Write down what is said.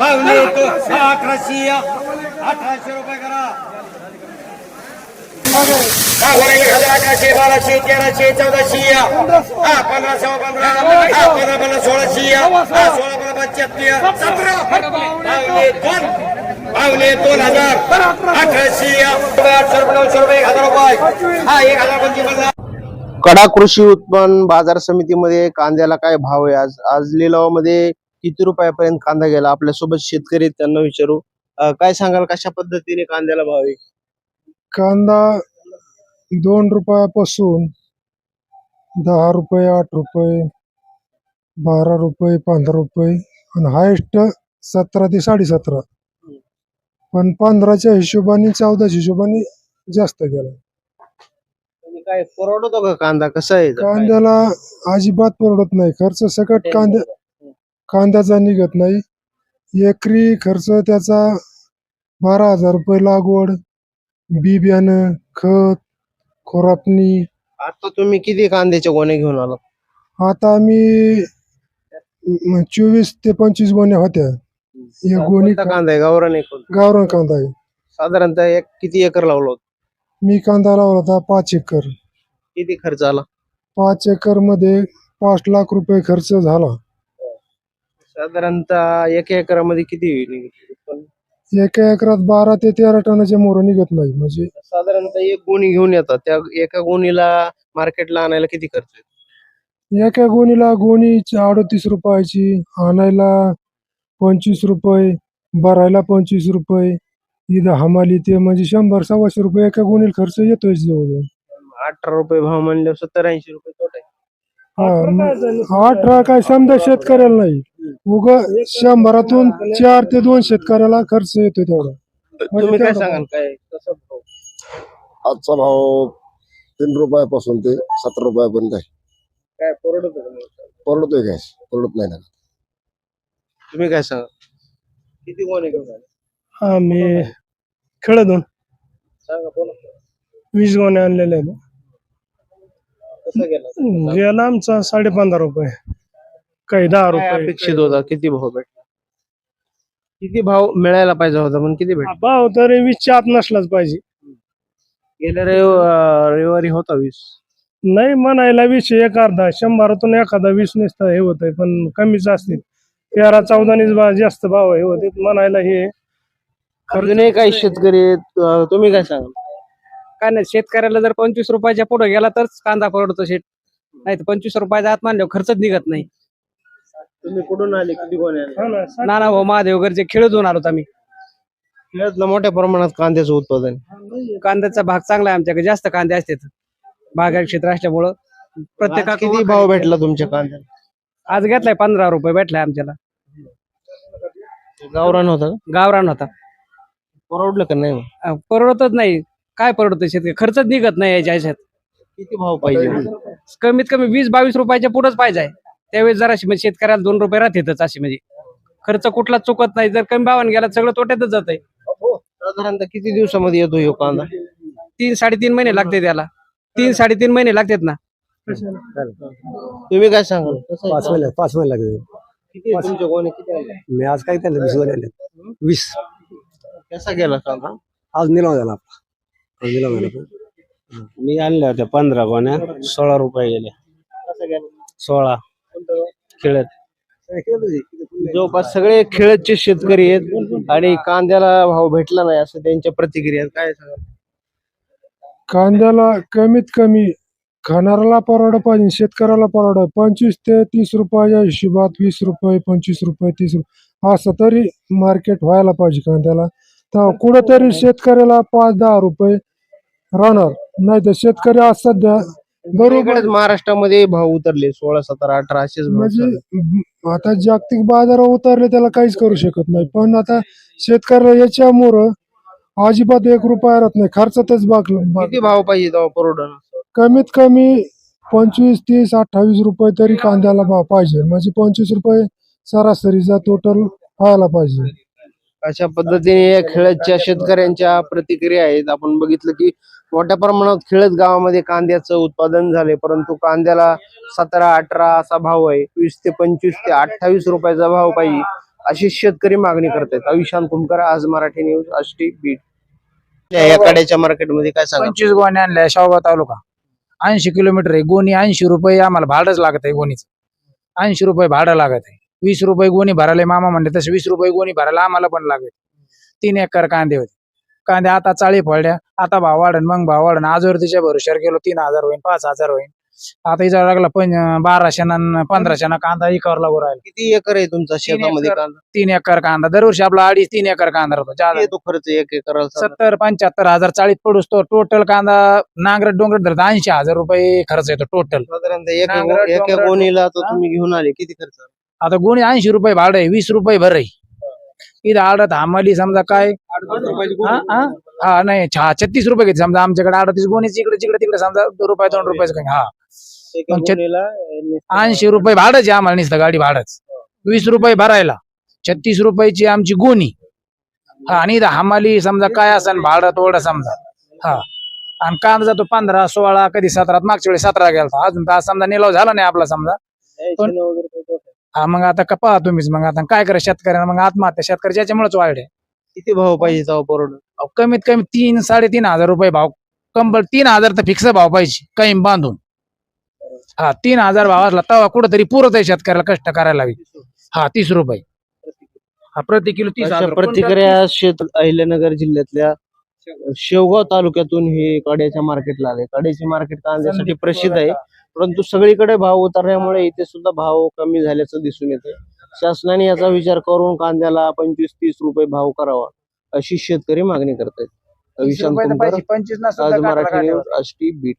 पावणे तो अकराशे अठराशे रुपये करा. हा, अकराशे बाराशे तेराशे चौदाशे. हा पंधराशे पंधरा हा पंधरा पंधरा सोळाशे. हा सोळा पंधरा पंच्याहत्तर सतरा. पावणे दोन पावणे दोन हजार अठराशे. आठशे रुपये नऊशे रुपये एक हजार रुपये. हा एक हजार पंचवीस कडा कृषी उत्पन्न बाजार समितीमध्ये कांद्याला काय भाव आहे? आज आज लिलावामध्ये किती रुपयापर्यंत कांदा गेला? आपल्यासोबत शेतकरी आहेत, त्यांना विचारू. अं, काय सांगाल कशा पद्धतीने कांद्याला भाव आहे? कांदा दोन रुपयापासून दहा रुपये आठ रुपये बारा रुपये पंधरा रुपये आणि हायेस्ट सतरा ते साडेसतरा. पण पंधराच्या हिशोबाने चौदाच्या हिशोबाने जास्त गेला. काय परवडतो का कांदा? कसा आहे? कांद्याला अजिबात परवडत नाही. खर्च सकट कांद्या कांद्याचा निघत नाही. एकरी खर्च त्याचा बारा हजार रुपये लागवड बी बियाणं खत खोरापणी. आता तुम्ही किती कांद्याच्या गोण्या घेऊन आला आता म- चोवीस ते पंचवीस गोण्या होत्या. एक गोणी कोणता कांदा आहे? गावरान एक गावरान कांदा आहे. साधारणतः एक किती एकर लावलं होतं? मी कांदा लावला होता पाच एकर. किती खर्च आला? पाच एकरमध्ये पाच लाख रुपये खर्च झाला. साधारणतः एक एकरामध्ये किती निघते उत्पन्न? एका एकरात बारा ते तेरा टनाच्या मोर निघत नाही म्हणजे साधारणतः एक गोणी घेऊन येतात. त्या एका गोणीला मार्केटला आणायला किती खर्च येतो? एका गोणीला गोणी अडतीस रुपयाची आणायला पंचवीस रुपये भरायला पंचवीस रुपये इथं हमाली ते म्हणजे शंभर सव्वाशे रुपये एका गोणीला खर्च येतोय जवळजवळ. अठरा रुपये भाव म्हणल्यावर सत्तर ऐंशी रुपये तोटा आहे. हा, अठरा काय समजा शेतकऱ्याला नाही. उग शंभरातून चार ते दोन शेतकऱ्याला खर्च येतो तेवढा. म्हणजे तुम्ही काय सांगाल काय? कसं भाव? आजचा भाव तीन रुपयापासून ते सतरा रुपयापर्यंत आहे. काय परवडत? परवडतोय काय? परवडत नाही ना. तुम्ही काय सांगा किती घेऊन आले? हा मी खेळदून सांगा बोला वीस गोणे आणलेले आहेत. कसं गेला? गेला आमचा साडे पंधरा रुपये. काही दहा काय रुपये अपेक्षित होता? किती भाव भेटला? किती भाव मिळायला पाहिजे होता पण किती भेटला? भाव तर वीसच्या आत नसलाच पाहिजे. गेल्या रविव- अं, रविवारी होता वीस. नाही म्हणायला वीस एक अर्धा. शंभरातून एखादा वीस नसतं हे होतंय पण कमीच असतील. तेरा चौदानीच बा जास्त भाव हे होते. म्हणायला हे अजूनही काही शेतकरी आहेत, अं, तुम्ही काय सांगाल? काय नाही शेतकऱ्याला जर पंचवीस रुपयाच्या पुढे गेला तरच कांदा परवडतो शेत. नाही तर पंचवीस रुपयाचा आत मानल्यावर खर्चच निघत नाही. तुम्ही कुठून आले? किती गोणे आले नाना भाऊ महादेव गरजे खेळ देऊन आलो आम्ही. खेळातलं मोठ्या प्रमाणात कांद्याचं उत्पादन. कांद्याचा भाग चांगला आहे आमच्याकडे जास्त कांदे असतात. बागायत क्षेत्र असल्यामुळं प्रत्येका आज किती भाव भेटला तुमच्या कांद्याला? आज घेतलाय पंधरा रुपये भेटलाय आमच्याला. गावरान होता का? गावरान होता. परवडलं का नाही? अं, परवडतच नाही. काय परवडतं शेतकरी? खर्चच निघत नाही याच्या ह्याच्यात. किती भाव पाहिजे? कमीत कमी वीस बावीस रुपयाच्या पुढेच पाहिजे त्यावेळेस जरा म्हणजे शेतकऱ्याला दोन रुपये राहतेच अशी म्हणजे. खर्च कुठला चुकत नाही. जर कमी भावाने गेला सगळं तोट्यातच जात आहे साधारणतः किती दिवसामध्ये येतो ह्यो कांदा? तीन साडेतीन महिने लागते त्याला तीन साडेतीन महिने लागतात ना. तुम्ही काय सांगाल? कसं आहे पाच महिने पाच महिने लागले. किती आहे तुमच्या गोणे? किती आले? मी आज काय केलं? वीस आले. वीस. कसा गेला कांदा? आज निलाव झाला आपला. आज निलाव झाला. मी आणल्या होत्या पंधरा गोण्या. सोळा रुपये गेले. कसा गेला? सोळा. खेळत. जवळपास सगळे खेळतचे शेतकरी आहेत आणि कांद्याला भाव भेटला नाही असं त्यांच्या प्रतिक्रिया आहेत. काय कांद्याला कमीत कमी खाणाऱ्याला परवड पाहिजे शेतकऱ्याला परवड पंचवीस ते तीस रुपयाच्या हिशोबात वीस रुपये पंचवीस रुपये तीस रुपये. असं तरी मार्केट व्हायला पाहिजे कांद्याला. तर कुठंतरी शेतकऱ्याला पाच दहा रुपये राहणार. नाही तर शेतकरी आज सध्या बरोबर. महाराष्ट्रामध्ये भाव उतरले सोळा सतरा अठरा असेच भाव म्हणजे आता जागतिक बाजार उतरले त्याला काहीच करू शकत नाही. पण आता शेतकऱ्याला याच्यामुळं अजिबात एक रुपया राहत नाही. खर्चातच बाग किती भाव पाहिजे तेव्हा परवडण कमीत कमी पंचवीस तीस अठ्ठावीस रुपये तरी कांद्याला भाव पाहिजे. म्हणजे पंचवीस रुपये सरासरीचा टोटल व्हायला पाहिजे. अशा पद्धतीने या खेळतच्या शेतकऱ्यांच्या प्रतिक्रिया आहेत. आपण बघितलं की मोठ्या प्रमाणात खेळत गावामध्ये कांद्याचं उत्पादन झाले परंतु कांद्याला सतरा अठरा असा भाव आहे. वीस ते पंचवीस ते अठ्ठावीस रुपयाचा भाव पाहिजे अशी शेतकरी मागणी करतायत. अविशांत कुमकर आज मराठी न्यूज आष्टी बीट या काड्याच्या मार्केटमध्ये काय सांगा? पंचवीस गोण्या आणल्या शावगाव तालुका. ऐंशी किलोमीटर आहे. गोणी ऐंशी रुपये आम्हाला भाडंच लागत आहे गोणीचं. ऐंशी रुपये भाडं लागत आहे. वीस रुपये गोणी भरायला मामा म्हणले तसे वीस रुपये गोणी भरायला आम्हाला पण लागत तीन एकर कांदे होते. कांदे आता चाळी फोडल्या आता भाव वाढन मग भाव वाढन आजवर तिच्या भरोश्यावर गेलो तीन हजार होईल पाच हजार होईल आता इजा लागला पण बाराशे ना पंधराशे ना कांदा इकावर लागू राहिला किती एकर आहे तुमचा शेतामध्ये एकर. कांदा तीन एकर कांदा दरवर्षी आपला अडीच तीन एकर कांदा होतो किती ज्यादा येतो खर्च एक एकराला साधारण? सत्तर पंच्याहत्तर हजार चाळीस पडूस तो टोटल कांदा नांगरट डोंगरट धरत ऐंशी हजार रुपये खर्च येतो टोटल साधारणतः एका नांगरट, गो- एका डोंगरट. गोणीला हा? तुम्ही घेऊन आले किती खर्च? आता गुणी ऐंशी रुपये भाडं आहे वीस रुपये भर आहे इथं आडत आम्हाला समजा काय? हा, हा? हा नाही छा छत्तीस रुपये घेते समजा आमच्याकडे अडतीस गोणीच इकडे तिकडे तिकडे समजा दोन रुपये दोन रुपयाचं काही हा. एका अं, ऐंशी रुपये भाडंच आहे आम्हाला नुसतं गाडी भाडंच. वीस रुपये भरायला. छत्तीस रुपयाची आमची गोणी. हा आणि इथं हमाली समजा काय असन भाडं तोडं समजा. हा. आणि कांदा जातो पंधरा सोळा कधी सतरात मागच्या वेळी सतरा गेला अजून तर आज समजा निलाव झाला नाही आपला समजा. पण- वगैरे. हा मग आता का पहा तुम्हीच मग आता काय करा शेतकऱ्यांना मग आत्महत्या शेतकरी याच्यामुळेच वाढले. किती भाव पाहिजे परवडत अहो, कमीत कमी तीन साडेतीन हजार रुपये भाव. कंबल तीन हजार तर फिक्स भाव पाहिजे काही बांधून. हा तीन हजार भाव असला तेव्हा कुठंतरी पुरत आहे शेतकऱ्याला कष्ट करायला हवी हा तीस रुपये. हा प्रति किलो तीस अशा हजार प्रतिक्रिया शेत अहिल्यानगर जिल्ह्यातल्या शेवगाव तालुक्यातून हे काड्याच्या मार्केटला आले. काड्याचे मार्केट कांद्यासाठी प्रसिद्ध आहे. परंतु सगळीकडे भाव उतरल्यामुळे इथे सुद्धा भाव कमी झाल्याचं दिसून येते शासनाने याचा विचार करून कांद्याला पंचवीस तीस रुपये भाव करावा अशी शेतकरी मागणी करतायत. पाहिजे, पंचवीस मराठी. News Ashti bit